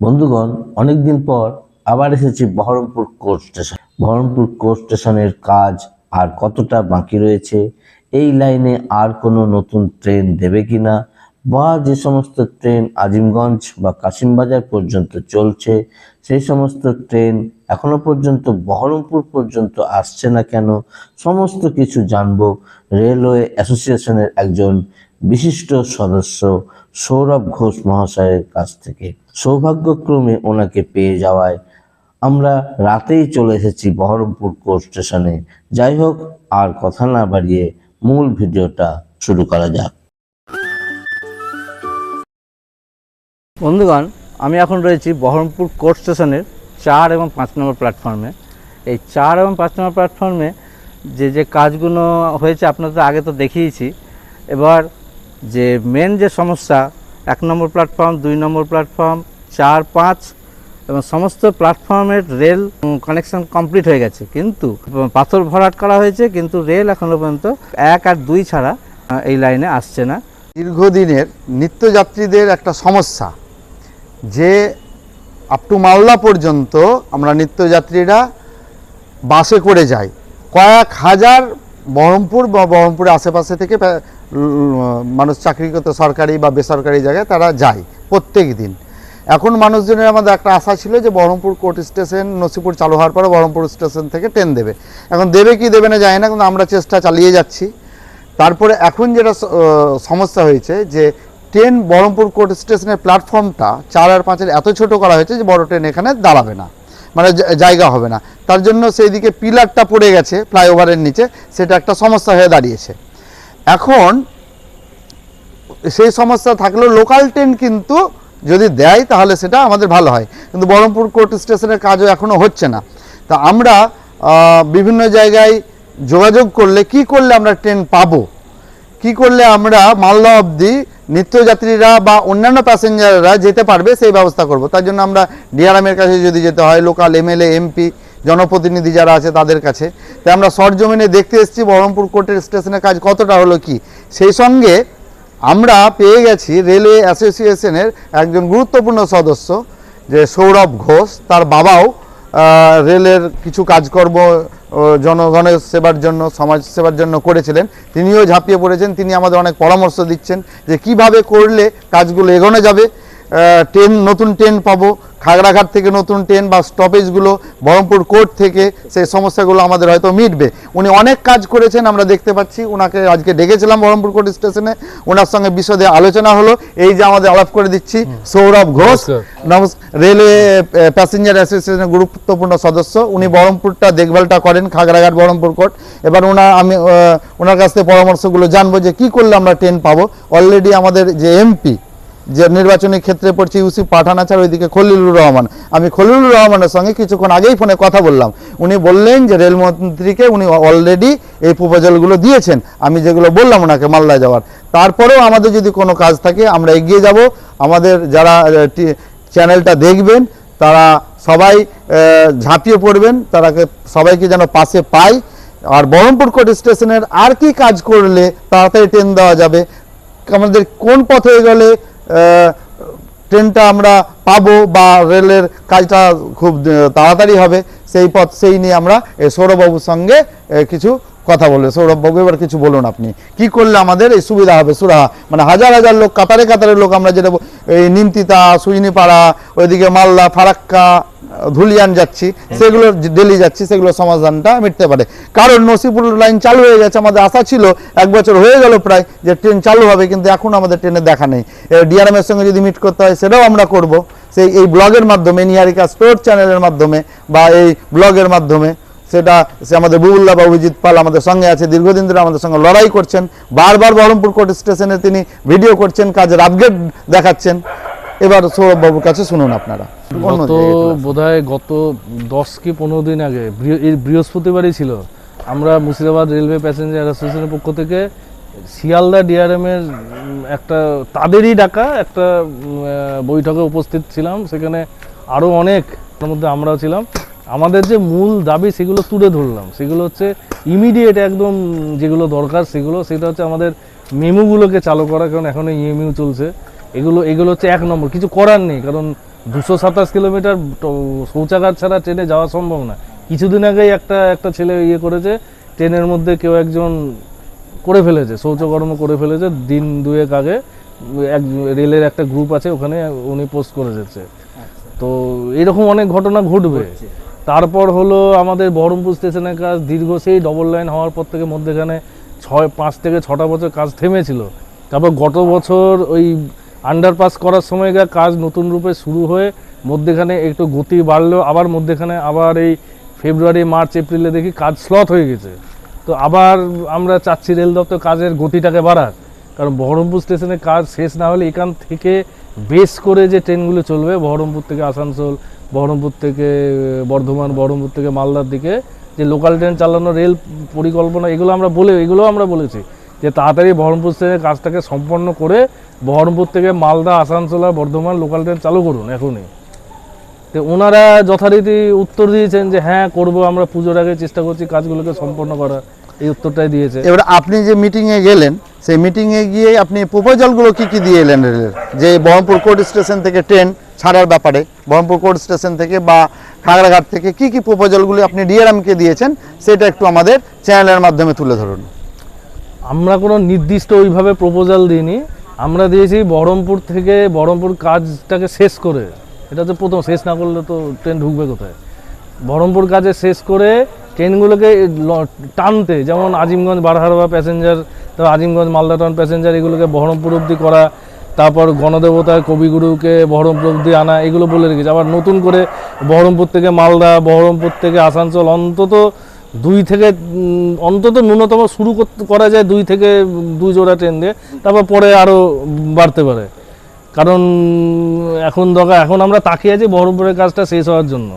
বন্ধুগণ, অনেকদিন পর আবার এসেছি Baharampur court station. Baharampur court স্টেশনের কাজ আর কতটা বাকি রয়েছে, এই লাইনে আর কোনো নতুন ট্রেন দেবে কিনা, বা যে সমস্ত ট্রেন আজিমগঞ্জ বা কাশিমবাজার পর্যন্ত চলছে, সেই সমস্ত ট্রেন এখনও পর্যন্ত বহরমপুর পর্যন্ত আসছে না কেন, সমস্ত কিছু জানব রেলওয়ে অ্যাসোসিয়েশনের একজন বিশিষ্ট সদস্য সৌরভ ঘোষ মহাশয়ের কাছ থেকে। সৌভাগ্যক্রমে ওনাকে পেয়ে যাওয়ায় আমরা রাতেই চলে এসেছি বহরমপুর কোর্ট স্টেশনে। যাই হোক, আর কথা না বাড়িয়ে মূল ভিডিওটা শুরু করা যাক। বন্ধুগণ, আমি এখন রয়েছি বহরমপুর কোর্ট স্টেশনের চার এবং পাঁচ নম্বর প্ল্যাটফর্মে। এই চার এবং পাঁচ নম্বর প্ল্যাটফর্মে যে যে কাজগুলো হয়েছে আপনাদের আগে তো দেখিয়েছি। এবার যে মেন যে সমস্যা, এক নম্বর প্ল্যাটফর্ম দুই নম্বর প্ল্যাটফর্ম চার, পাঁচ, এবং সমস্ত প্ল্যাটফর্মের রেল কানেকশন কমপ্লিট হয়ে গেছে। কিন্তু পাথর ভরাট করা হয়েছে, কিন্তু রেল এখনও পর্যন্ত এক আর দুই ছাড়া এই লাইনে আসছে না। দীর্ঘদিনের নিত্যযাত্রীদের একটা সমস্যা, যে আপ টু মালদা পর্যন্ত আমরা নিত্যযাত্রীরা বাসে করে যাই। কয়েক হাজার বহরমপুর বা বহরমপুরের আশেপাশে থেকে মানুষ চাকরি করতে সরকারি বা বেসরকারি জায়গায় তারা যায় প্রত্যেক দিন। এখন মানুষজনের আমাদের একটা আশা ছিল যে বহরমপুর কোর্ট স্টেশন নসিপুর চালু হওয়ার পরে বহরমপুর স্টেশন থেকে ট্রেন দেবে। এখন দেবে কি দেবে না জানি না, কিন্তু আমরা চেষ্টা চালিয়ে যাচ্ছি। তারপরে এখন যেটা সমস্যা হয়েছে যে ট্রেন বহরমপুর কোর্ট স্টেশনের প্ল্যাটফর্মটা চার আর পাঁচের এত ছোট করা হয়েছে যে বড় ট্রেন এখানে দাঁড়াবে না। মানে জায়গা হবে না। তার জন্য সেই দিকে পিলারটা পড়ে গেছে ফ্লাইওভারের নিচে, সেটা একটা সমস্যা হয়ে দাঁড়িয়েছে। এখন সেই সমস্যা থাকলেও লোকাল ট্রেন কিন্তু যদি দেয় তাহলে সেটা আমাদের ভালো হয়। কিন্তু বহরমপুর কোর্ট স্টেশনের কাজও এখনও হচ্ছে না। তা আমরা বিভিন্ন জায়গায় যোগাযোগ করলে কি করলে আমরা ট্রেন পাবো? কি করলে আমরা মালদা অবধি নিত্যযাত্রীরা বা অন্যান্য প্যাসেঞ্জাররা যেতে পারবে সেই ব্যবস্থা করব। তার জন্য আমরা ডিআরএমের কাছে যদি যেতে হয় লোকাল এমএলএ এমপি জনপ্রতিনিধি যারা আছে তাদের কাছে। তাই আমরা সরজমিনে দেখতে এসেছি, বহরমপুর কোর্টের স্টেশনের কাজ কতটা হলো কি? সেই সঙ্গে আমরা পেয়ে গেছি রেলওয়ে অ্যাসোসিয়েশনের একজন গুরুত্বপূর্ণ সদস্য, যে সৌরভ ঘোষ। তার বাবাও রেলের কিছু কাজকর্ম জনগণের সেবার জন্য, সমাজ সেবার জন্য করেছিলেন। তিনিও ঝাঁপিয়ে পড়েছেন, তিনি আমাদের অনেক পরামর্শ দিচ্ছেন যে কীভাবে করলে কাজগুলো এগোনো যাবে। ট্রেন নতুন ট্রেন পাবো। খাগড়াঘাট থেকে নতুন ট্রেন বা স্টপেজগুলো বহরমপুর কোর্ট থেকে সেই সমস্যাগুলো আমাদের হয়তো মিটবে। উনি অনেক কাজ করেছেন আমরা দেখতে পাচ্ছি। ওনাকে আজকে ডেকেছিলাম বহরমপুর কোর্ট স্টেশনে ওনার সঙ্গে বিশদে আলোচনা হলো। এই যে আমাদের আলাপ করে দিচ্ছি সৌরভ ঘোষ। নমস্কার। রেলওয়ে প্যাসেঞ্জার অ্যাসোসিয়েশনের গুরুত্বপূর্ণ সদস্য। উনি বহরমপুরটা দেখভালটা করেন খাগড়াঘাট বহরমপুর কোর্ট এবার ওনার আমি ওনার কাছ থেকে পরামর্শগুলো জানব যে কি করলে আমরা ট্রেন পাবো। অলরেডি আমাদের যে এমপি যে নির্বাচনী ক্ষেত্রে পড়ছে ইউসুফ পাঠান আছে ওইদিকে খলিলুর রহমান। আমি খলিলুর রহমানের সঙ্গে কিছুক্ষণ আগেই ফোনে কথা বললাম। উনি বললেন যে রেলমন্ত্রীকে উনি অলরেডি এই প্রপোজালগুলো দিয়েছেন। আমি যেগুলো বললাম ওনাকে মালদা যাওয়ার। তারপরেও আমাদের যদি কোনো কাজ থাকে, আমরা এগিয়ে যাব। আমাদের যারা চ্যানেলটা দেখবেন, তারা সবাই ঝাঁপিয়ে পড়বেন। তারাকে সবাইকে যেন পাশে পায়। আর বহরমপুর কোর্ট স্টেশনের আর কি কাজ করলে তাড়াতাড়ি ট্রেন দেওয়া যাবে? আমাদের কোন পথে গেলে ট্রেনটা আমরা পাবো বা রেলের কাজটা খুব তাড়াতাড়ি হবে। সেই পথ, সেই নিয়ে আমরা এই সৌরভবাবুর সঙ্গে কিছু কথা বলব সৌরভবাবু এবার কিছু বলুন আপনি। কি করলে আমাদের এই সুবিধা হবে? সুরাহা মানে হাজার হাজার লোক, কাতারে কাতারে লোক আমরা যেটা এই নিমতিতা, সুইনিপাড়া, ওইদিকে মালদা, ফারাক্কা, ধুলিয়ান যাচ্ছি, সেগুলো ডেলি যাচ্ছি, সেগুলো সমাধানটা মিটতে পারে। কারণ নসিপুর লাইন চালু হয়ে গেছে, আমাদের আশা ছিল এক বছর হয়ে গেল প্রায় যে ট্রেন চালু হবে, কিন্তু এখন আমাদের ট্রেনে দেখা নেই। ডিআরএম এর সঙ্গে যদি মিট করতে হয়, সেটাও আমরা করব। সেই, এই ব্লগের মাধ্যমে, নিহারিকা স্টোর চ্যানেলের মাধ্যমে, বা এই ব্লগের মাধ্যমে সেটা সে আমাদের বুবুল্লাহ বা অভিজিৎ পাল আমাদের সঙ্গে আছে দীর্ঘদিন ধরে আমাদের সঙ্গে লড়াই করছেন। বারবার বহরমপুর কোর্ট স্টেশনে তিনি ভিডিও করছেন কাজের আপডেট দেখাচ্ছেন। এবার সৌরভ বাবুর কাছে শুনুন আপনারা। গত বোধহয় গত দশ কি পনেরো দিন আগে বৃহস্পতিবারই ছিল আমরা মুর্শিদাবাদ রেলওয়ে প্যাসেঞ্জার অ্যাসোসিয়েশনের পক্ষ থেকে শিয়ালদা ডিআরএম এর একটা তাদেরই ডাকা একটা বৈঠকে উপস্থিত ছিলাম। সেখানে আরও অনেক তার মধ্যে আমরাও ছিলাম। আমাদের যে মূল দাবি সেগুলো তুলে ধরলাম। সেগুলো হচ্ছে ইমিডিয়েট একদম যেগুলো দরকার সেগুলো সেটা হচ্ছে আমাদের মেমুগুলোকে চালু করা কারণ এখন ইএমইউ চলছে। এগুলো এগুলো হচ্ছে এক নম্বর। কিছু করার নেই কারণ দুশো সাতাশ কিলোমিটার শৌচাগার ছাড়া ট্রেনে যাওয়া সম্ভব না। কিছুদিন আগেই একটা একটা ছেলে ইয়ে করেছে ট্রেনের মধ্যে কেউ একজন করে ফেলেছে শৌচকর্ম করে ফেলেছে দিন দুয়েক আগে এক রেলের একটা গ্রুপ আছে ওখানে উনি পোস্ট করে দিচ্ছে তো এরকম অনেক ঘটনা ঘটবে। তারপর হলো আমাদের বহরমপুর স্টেশনের কাজ দীর্ঘ সেই ডবল লাইন হওয়ার পর থেকে মধ্যেখানে ছয়, পাঁচ থেকে ছটা বছর কাজ থেমেছিল। তারপর গত বছর ওই আন্ডারপাস করার সময়কার কাজ নতুন রূপে শুরু হয়ে মধ্যেখানে একটু গতি বাড়লেও আবার মধ্যেখানে আবার এই ফেব্রুয়ারি মার্চ এপ্রিলে দেখি কাজ স্লট হয়ে গেছে। তো আবার আমরা চাচ্ছি রেল দপ্তর কাজের গতিটাকে বাড়াক কারণ বহরমপুর স্টেশনে কাজ শেষ না হলে এখান থেকে বেস করে যে ট্রেনগুলো চলবে, বহরমপুর থেকে আসানসোল বহরমপুর থেকে, বর্ধমান, বহরমপুর থেকে মালদার দিকে যে লোকাল ট্রেন চালানো রেল পরিকল্পনা, এগুলো আমরা বলে এগুলো আমরা বলেছি যে তাড়াতাড়ি বহরমপুর স্টেশনের কাজটাকে সম্পন্ন করে বহরমপুর থেকে মালদা, আসানসোল আর বর্ধমান লোকাল ট্রেন চালু করুন এখনই। তো ওনারা যথারীতি উত্তর দিয়েছেন যে হ্যাঁ করব, আমরা পুজোর আগে চেষ্টা করছি কাজগুলোকে সম্পন্ন করা এই উত্তরটাই দিয়েছে। এবার আপনি যে মিটিংয়ে গেলেন, সেই মিটিংয়ে গিয়ে আপনি প্রপোজালগুলো কি কি দিয়ে এলেন রেলের? যে বহরমপুর কোর্ট স্টেশন থেকে ট্রেন ছাড়ার ব্যাপারে বহরমপুর কোর্ট স্টেশন থেকে বা খাগড়াঘাট থেকে কি কি প্রপোজালগুলি আপনি ডিআরএমকে দিয়েছেন, সেটা একটু আমাদের চ্যানেলের মাধ্যমে তুলে ধরুন। আমরা কোনো নির্দিষ্ট ওইভাবে প্রপোজাল দিইনি। আমরা দিয়েছি বহরমপুর থেকে বহরমপুর কাজটাকে শেষ করে। এটা তো প্রথম, শেষ না করলে তো ট্রেন ঢুকবে কোথায়? বহরমপুর কাজে শেষ করে ট্রেনগুলোকে টানতে, যেমন আজিমগঞ্জ বারহারবা প্যাসেঞ্জার তারপর আজিমগঞ্জ, মালদা টাউন প্যাসেঞ্জার এগুলোকে বহরমপুর অবধি করা তারপর গণদেবতা, কবিগুরুকে বহরমপুর অবধি আনা, এগুলো বলে রেখেছে। আবার নতুন করে বহরমপুর থেকে মালদা, বহরমপুর থেকে আসানসোল অন্তত দুই থেকে অন্তত ন্যূনতম শুরু করা যায় দুই থেকে দুই জোড়া ট্রেন দিয়ে, তারপর পরে আরও বাড়তে পারে। কারণ, এখন দরকার এখন আমরা তাকিয়ে আছি বহরমপুরের কাজটা শেষ হওয়ার জন্য।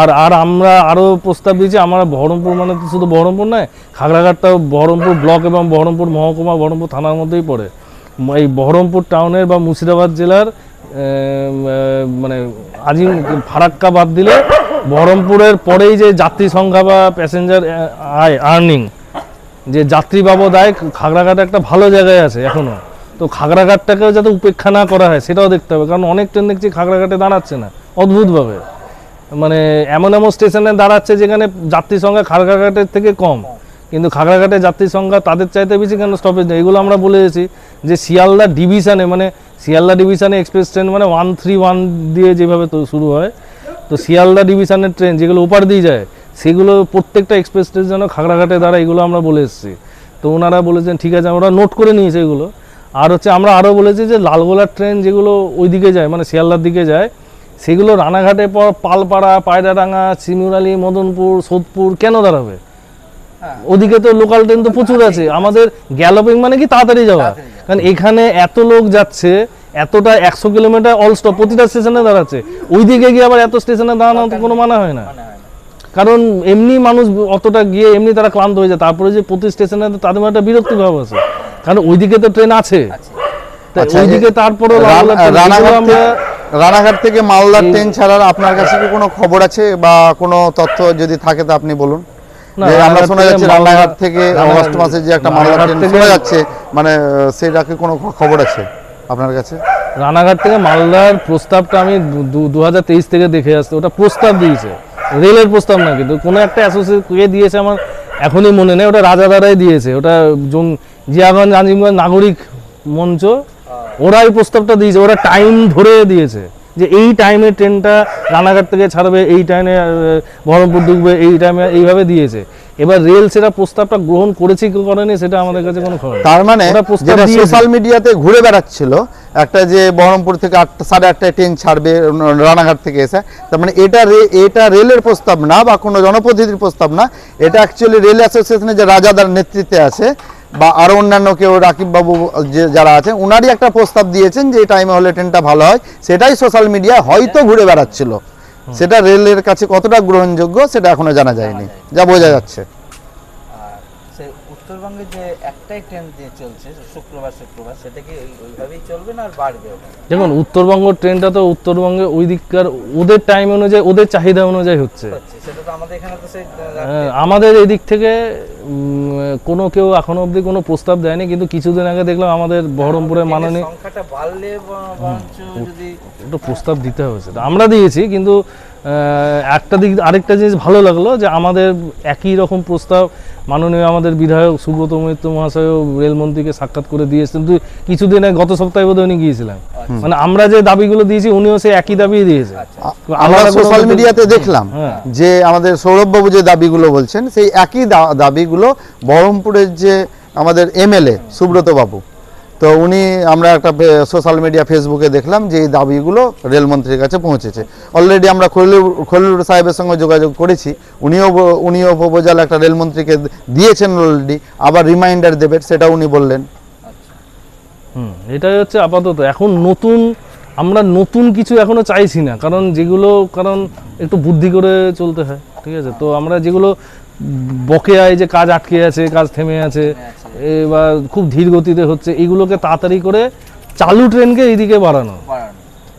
আর আর আমরা আরও প্রস্তাব দিয়েছি, আমরা বহরমপুর মানে শুধু বহরমপুর নয়, খাগড়াঘাটটাও বহরমপুর ব্লক এবং বহরমপুর মহকুমা, বহরমপুর থানার মধ্যেই পড়ে। এই বহরমপুর টাউনের বা মুর্শিদাবাদ জেলার মানে আজিম ফারাক্কা বাদ দিলে বহরমপুরের পরেই যে যাত্রী সংখ্যা বা প্যাসেঞ্জার আয় আর্নিং যে যাত্রী বাবদ আয়, খাগড়াঘাট একটা ভালো জায়গায় আছে এখনও তো খাগড়াঘাটটাকেও যাতে উপেক্ষা না করা হয়, সেটাও দেখতে হবে। কারণ অনেক ট্রেন দেখছি খাগড়াঘাটে দাঁড়াচ্ছে না, অদ্ভুতভাবে। মানে এমন এমন স্টেশনে দাঁড়াচ্ছে যেখানে যাত্রী সংখ্যা খাগড়াঘাটের থেকে কম। কিন্তু খাগড়াঘাটে যাত্রী সংখ্যা তাদের চাইতে বেশি কেন স্টপেজ নেই? এগুলো আমরা বলে এসেছি যে শিয়ালদা ডিভিশনে মানে শিয়ালদা ডিভিশনে এক্সপ্রেস ট্রেন মানে ওয়ান থ্রি ওয়ান দিয়ে যেভাবে তো শুরু হয়, তো শিয়ালদা ডিভিশনের ট্রেন যেগুলো ওপার দিয়ে যায়, সেগুলো প্রত্যেকটা এক্সপ্রেস ট্রেন যেন খাগড়াঘাটে দ্বারা এগুলো আমরা বলে এসেছি। তো ওনারা বলেছেন, ঠিক আছে, আমরা নোট করে নিয়েছি এগুলো। আর হচ্ছে আমরা আরও বলেছি যে লালগোলার ট্রেন যেগুলো ওইদিকে যায় মানে শিয়ালদার দিকে যায়, সেগুলো রানাঘাটের পর পালপাড়া, পায়রাডাঙ্গা শিমুরালি মদনপুর, সোদপুর কেন দাঁড়াবে? ওদিকে তো লোকাল ট্রেন তো প্রচুর আছে। আমাদের গ্যালোপিং মানে কি তাড়াতাড়ি যাওয়া? কারণ এখানে এত লোক যাচ্ছে এতটা একশো কিলোমিটার অল স্টপ প্রতিটা স্টেশনে দাঁড়াচ্ছে। ওইদিকে গিয়ে আবার এত স্টেশনে দাঁড়ানো তো কোনো মানে হয় না। কারণ এমনি মানুষ অতটা গিয়ে এমনি তারা ক্লান্ত হয়ে যায়। তারপরে যে প্রতি স্টেশনে তাদের মধ্যে একটা বিরক্তি ভাব আছে। কারণ ওইদিকে তো ট্রেন আছে। তা আচ্ছা, ওইদিকে তারপরে রানাঘাট থেকে- মালদার ট্রেন ছাড়ার আপনার কাছে কি কোনো খবর আছে বা কোনো তথ্য যদি থাকে তা আপনি বলুন। যে আমরা শোনা যাচ্ছে মালদা- থেকে অগস্ট মাসে যে একটা মালদা ট্রেন শোনা যাচ্ছে মানে আহ, কোনো খবর আছে আপনার কাছে? রানাঘাট থেকে মালদার প্রস্তাবটা আমি দু হাজার তেইশ থেকে দেখে আসছি। ওটা প্রস্তাব দিয়েছে। রেলের প্রস্তাব না কিন্তু কোনো একটা অ্যাসোসিয়েট কে দিয়েছে আমার এখনই মনে নেই। ওটা রাজাদারাই দিয়েছে। ওটা জিয়াগঞ্জ আজিমগঞ্জ নাগরিক মঞ্চ ওরাই প্রস্তাবটা দিয়েছে। ওরা টাইম ধরে দিয়েছে। যে এই টাইমে ট্রেনটা রানাঘাট থেকে ছাড়বে এই টাইমে বহরমপুর ঢুকবে এই টাইমে এইভাবে দিয়েছে। এবার রেল সেটা প্রস্তাবটা গ্রহণ করেছে কি করেনি সেটা আমাদের কাছে কোনো খবর তার মানে যেটা সোশ্যাল মিডিয়াতে ঘুরে বেড়াচ্ছিল একটা যে বহরমপুর থেকে আটটা সাড়ে আটটায় ট্রেন ছাড়বে রানাঘাট থেকে এসে তার মানে এটা এটা রেলের প্রস্তাব না বা কোনো জনপ্রতিনিধির প্রস্তাব না এটা অ্যাকচুয়ালি রেল অ্যাসোসিয়েশনের যে রাজাদার নেতৃত্বে আছে বা আরও অন্যান্য কেউ রাকিব বাবু যে যারা আছেন উনারই একটা প্রস্তাব দিয়েছেন যে টাইম টাইমে হলে ট্রেনটা ভালো হয়। সেটাই সোশ্যাল মিডিয়া হয়তো ঘুরে বেড়াচ্ছিল। সেটা রেলের কাছে কতটা গ্রহণযোগ্য সেটা এখনও জানা যায়নি। যা বোঝা যাচ্ছে। উত্তরবঙ্গে যে একটাই ট্রেন দিয়ে চলছে শুক্রবার শুক্রবার সেটা কি ওইভাবেই চলবে না আর বাড়বে দেখুন উত্তরবঙ্গ ট্রেনটা তো উত্তরবঙ্গে ওই দিককার ওদের টাইম অনুযায়ী ওদের চাহিদা অনুযায়ী হচ্ছে। সেটা তো আমাদের এখানে তো সেই হ্যাঁ, আমাদের এদিক থেকে কোনো কেউ এখনও অবধি কোনো প্রস্তাব দেয়নি কিন্তু কিছুদিন আগে দেখলাম আমাদের বহরমপুরের মাননীয় সংখ্যাটা বাড়লে যদি একটা প্রস্তাব দিতে হবে সেটা। আমরা দিয়েছি কিন্তু একটা দিক আরেকটা জিনিস ভালো লাগল যে আমাদের একই রকম প্রস্তাব মাননীয় আমাদের বিধায়ক সুব্রত মৈত্র মহাশয়ও রেলমন্ত্রীকে সাক্ষাৎ করে দিয়েছেন। কিন্তু কিছুদিন আগে গত সপ্তাহে বোধহয় উনি গিয়েছিলেন। মানে আমরা যে দাবিগুলো দিয়েছি উনিও সেই একই দাবি দিয়েছে আমরা সোশ্যাল মিডিয়াতে দেখলাম হ্যাঁ। যে আমাদের সৌরভবাবু যে দাবিগুলো বলছেন সেই একই দাবিগুলো বহরমপুরের যে আমাদের এমএলএ সুব্রত বাবু তো উনি আমরা একটা সোশ্যাল মিডিয়া ফেসবুকে দেখলাম যে এই দাবিগুলো রেলমন্ত্রীর কাছে পৌঁছেছে। অলরেডি আমরা খলিলুর খলিলুর সাহেবের সঙ্গে যোগাযোগ করেছি। উনিও উনিও প্রপোজাল একটা রেলমন্ত্রীকে দিয়েছেন অলরেডি আবার রিমাইন্ডার দেবেন সেটা উনি বললেন। হুম এটাই হচ্ছে আপাতত। এখন নতুন আমরা নতুন কিছু এখনও চাইছি না কারণ যেগুলো কারণ একটু বুদ্ধি করে চলতে হয় ঠিক আছে? তো আমরা যেগুলো বকেয়ায় যে কাজ আটকে আছে কাজ থেমে আছে এবার খুব ধীর গতিতে হচ্ছে এগুলোকে তাড়াতাড়ি করে চালু ট্রেনকে এইদিকে বাড়ানো। বাড়ানো।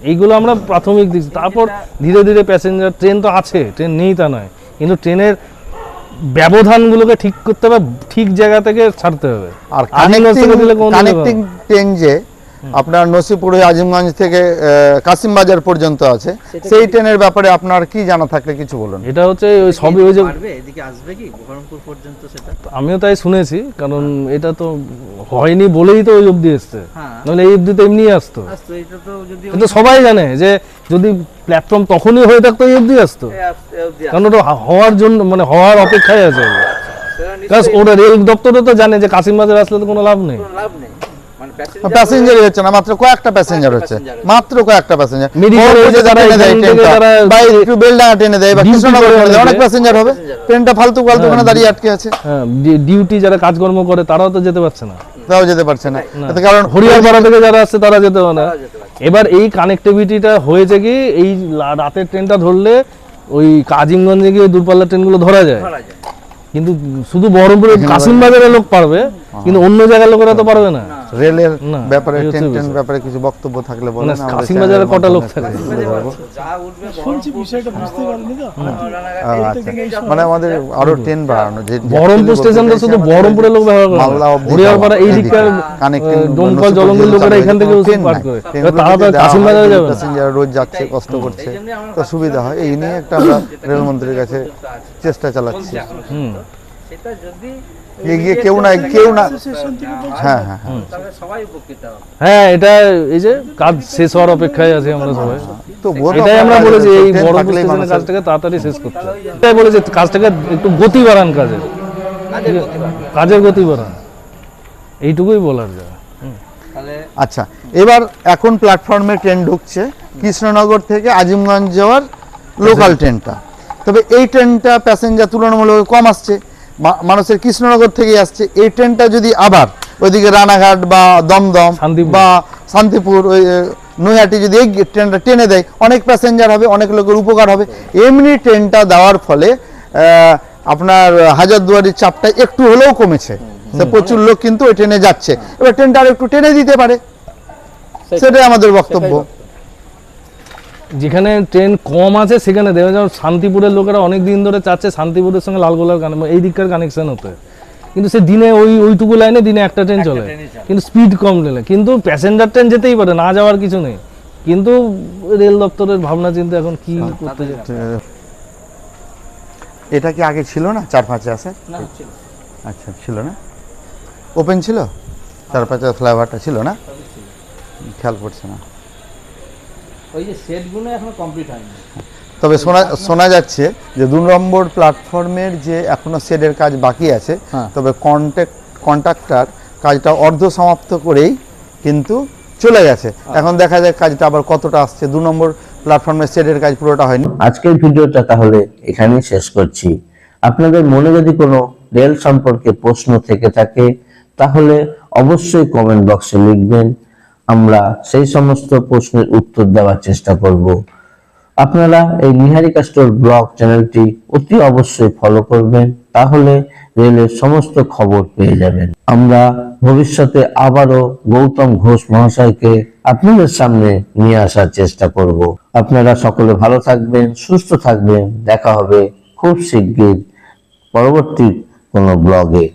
এইগুলো আমরা প্রাথমিক দিচ্ছি তারপর ধীরে ধীরে প্যাসেঞ্জার ট্রেন তো আছে ট্রেন নেই তা নয়। কিন্তু ট্রেনের ব্যবধানগুলোকে ঠিক করতে হবে ঠিক জায়গা থেকে ছাড়তে হবে। আর কানেক্টিং ট্রেন যে আপনার নসিপুর আজিমগঞ্জ থেকে কাসিমবাজার পর্যন্ত আছে। সেই ট্রেনের ব্যাপারে আপনার কি জানা থাকলে কিছু বলুন? এটা হচ্ছে ওই সবই ওই যে এদিকে আসবে কি? বহরমপুর পর্যন্ত সেটা? আমিও তাই শুনেছি কারণ এটা তো হয়নি বলেই তো ওই অবধি এসছে। হ্যাঁ। নাহলে এই অবধি তো এমনি আসতো। আসতো এটা তো যদি কিন্তু সবাই জানে যে যদি প্ল্যাটফর্ম তখনই হয়ে থাকতো এই অবধি আসতো। কারণ ওটা হওয়ার জন্য মানে হওয়ার অপেক্ষায় আছে। ওটা রেল দপ্তরও তো জানে যে কাশিমবাজার আসলে তো কোনো লাভ নেই। কোনো লাভ নেই। প্যাসেঞ্জার হচ্ছে না মাত্র কয়েকটা প্যাসেঞ্জার হচ্ছে। মাত্র কয়েকটা প্যাসেঞ্জার বা একটু টেনে দেয় বা কৃষ্ণনগর করে টেনে দেয় অনেক প্যাসেঞ্জার হবে। ট্রেনটা ফালতু ফালতু ওখানে দাঁড়িয়ে আটকে আছে। হ্যাঁ ডিউটি যারা কাজকর্ম করে তারাও তো যেতে পারছে না। তাও যেতে পারছে না। এতে কারণ হরিয়ারপাড়া থেকে যারা আসছে তারা যেতে পারে না। এবার এই কানেক্টিভিটিটা হয়েছে কি এই রাতের ট্রেনটা ধরলে ওই কাজিমগঞ্জে গিয়ে দূরপাল্লার ট্রেনগুলো ধরা যায়। ধরা যায়। কিন্তু শুধু বহরমপুরের কাশিমবাজারের লোক পারবে কিন্তু অন্য জায়গার লোকেরা তো পারবে না। রেলের ব্যাপারে ট্রেন ট্রেন ব্যাপারে কিছু বক্তব্য থাকলে বলেন কাশিমবাজারে চ্যানেলের কটা লোক থাকে? যা উঠবে শুনছি বিষয়টা বুঝতে পারিনি তো। মানে আমাদের আরও ট্রেন বাড়ানো যে বহরমপুর স্টেশনটা শুধু বহরমপুরের লোক ব্যবহার করে মালদা হরিয়ারপাড়া এই দিককার কানেক্টিং আহ, দমকল লোকেরা এখান থেকে ওষুধ পাঠ করে। তারা তো আর কাশিমবাজারে যাবে না। প্যাসেঞ্জার রোজ যাচ্ছে কষ্ট করছে। তো সুবিধা হয়। এই নিয়ে একটা আমরা রেলমন্ত্রীর কাছে চেষ্টা চালাচ্ছি। হুম। সেটা যদি এগিয়ে কেউ না কেউ না হ্যাঁ হ্যাঁ হ্যাঁ। সবাই উপকৃত হ্যাঁ এটা এই যে কাজ শেষ হওয়ার অপেক্ষায় আছি আমরা সবাই। তো এটাই আমরা বলেছি এই বড় স্টেশনের কাজটাকে তাড়াতাড়ি শেষ করতে এটাই বলেছি কাজটাকে একটু গতি বাড়ান কাজের। কাজের গতি বাড়ান। এইটুকুই বলার যা। আচ্ছা এবার এখন প্ল্যাটফর্মে ট্রেন ঢুকছে কৃষ্ণনগর থেকে আজিমগঞ্জ যাওয়ার লোকাল ট্রেনটা তবে এই ট্রেনটা প্যাসেঞ্জার তুলনামূলক কম আসছে। মানুষের কৃষ্ণনগর থেকে আসছে। এই ট্রেনটা যদি আবার ওইদিকে রানাঘাট বা দমদম বা শান্তিপুর ওই নৈহাটি যদি এই ট্রেনটা টেনে দেয় অনেক প্যাসেঞ্জার হবে অনেক লোকের উপকার হবে। এমনি ট্রেনটা দেওয়ার ফলে আহ, আপনার হাজারদুয়ারির চাপটা একটু হলেও কমেছে। প্রচুর লোক কিন্তু ওই ট্রেনে যাচ্ছে। এবার ট্রেনটা আর একটু টেনে দিতে পারে। সেটাই। আমাদের বক্তব্য। যেখানে ট্রেন কম আছে সেখানে দেখা যাও শান্তিপুরের লোকেরা অনেক দিন ধরে চাচ্ছে শান্তিপুরের সঙ্গে লালগোলার কানে এই দিককার কানেকশন হতে। কিন্তু সে দিনে ওই ওইটুকু লাইনে দিনে একটা ট্রেন চলে। কিন্তু স্পিড কম নিলে কিন্তু প্যাসেঞ্জার ট্রেন যেতেই পারে না যাওয়ার কিছু নেই। কিন্তু রেল দপ্তরের ভাবনা চিন্তা এখন কি করতে যাচ্ছে? এটা কি আগে ছিল না? চার পাঁচে ছিল। আচ্ছা ছিল না? ওপেন ছিল? চার পাঁচে ফ্লাইওভারটা ছিল না? খেয়াল পড়ছে না। ওই যে সেটগুলো এখনও কমপ্লিট হয়নি। তবে শোনা শোনা যাচ্ছে যে দু নম্বর প্ল্যাটফর্মের যে এখনও শেডের কাজ বাকি আছে হ্যাঁ। তবে কন্ট্যাক্ট কন্ট্রাক্টর কাজটা অর্ধ সমাপ্ত করেই কিন্তু চলে গেছে। এখন দেখা যায় কাজটা আবার কতটা আসছে। দু নম্বর প্ল্যাটফর্মের শেডের কাজ পুরোটা হয়নি। আজকের ভিডিওটা তাহলে এখানেই শেষ করছি। আপনাদের মনে যদি কোনো রেল সম্পর্কে প্রশ্ন থেকে থাকে তাহলে অবশ্যই কমেন্ট বক্সে লিখবেন। আমরা সেই সমস্ত প্রশ্নের উত্তর দেওয়ার চেষ্টা করব। আপনারা এই নিহারিকা স্টোর ব্লগ চ্যানেলটি অতি অবশ্যই ফলো করবেন, তাহলে রেলের সমস্ত খবর পেয়ে যাবেন। আমরা ভবিষ্যতে আবারও গৌতম ঘোষ মহাশয়কে আপনাদের সামনে নিয়ে আসার চেষ্টা করব। আপনারা সকলে ভালো থাকবেন, সুস্থ থাকবেন। দেখা হবে খুব শিগগির পরবর্তী কোনো ব্লগে।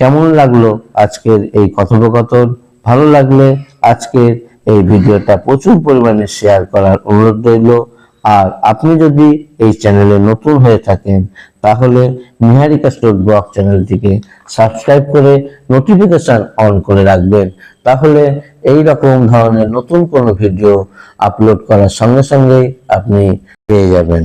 কেমন লাগল আজকের এই কথোপকথন? ভালো লাগলে আজকের এই ভিডিওটা প্রচুর পরিমাণে শেয়ার করার অনুরোধ রইল। আর আপনি যদি এই চ্যানেলে নতুন হয়ে থাকেন, তাহলে নিহারিকা স্টোর ব্লগ চ্যানেলটিকে সাবস্ক্রাইব করে নোটিফিকেশন অন করে রাখবেন। তাহলে এই রকম ধরনের নতুন কোনো ভিডিও আপলোড করার সঙ্গে সঙ্গেই আপনি পেয়ে যাবেন।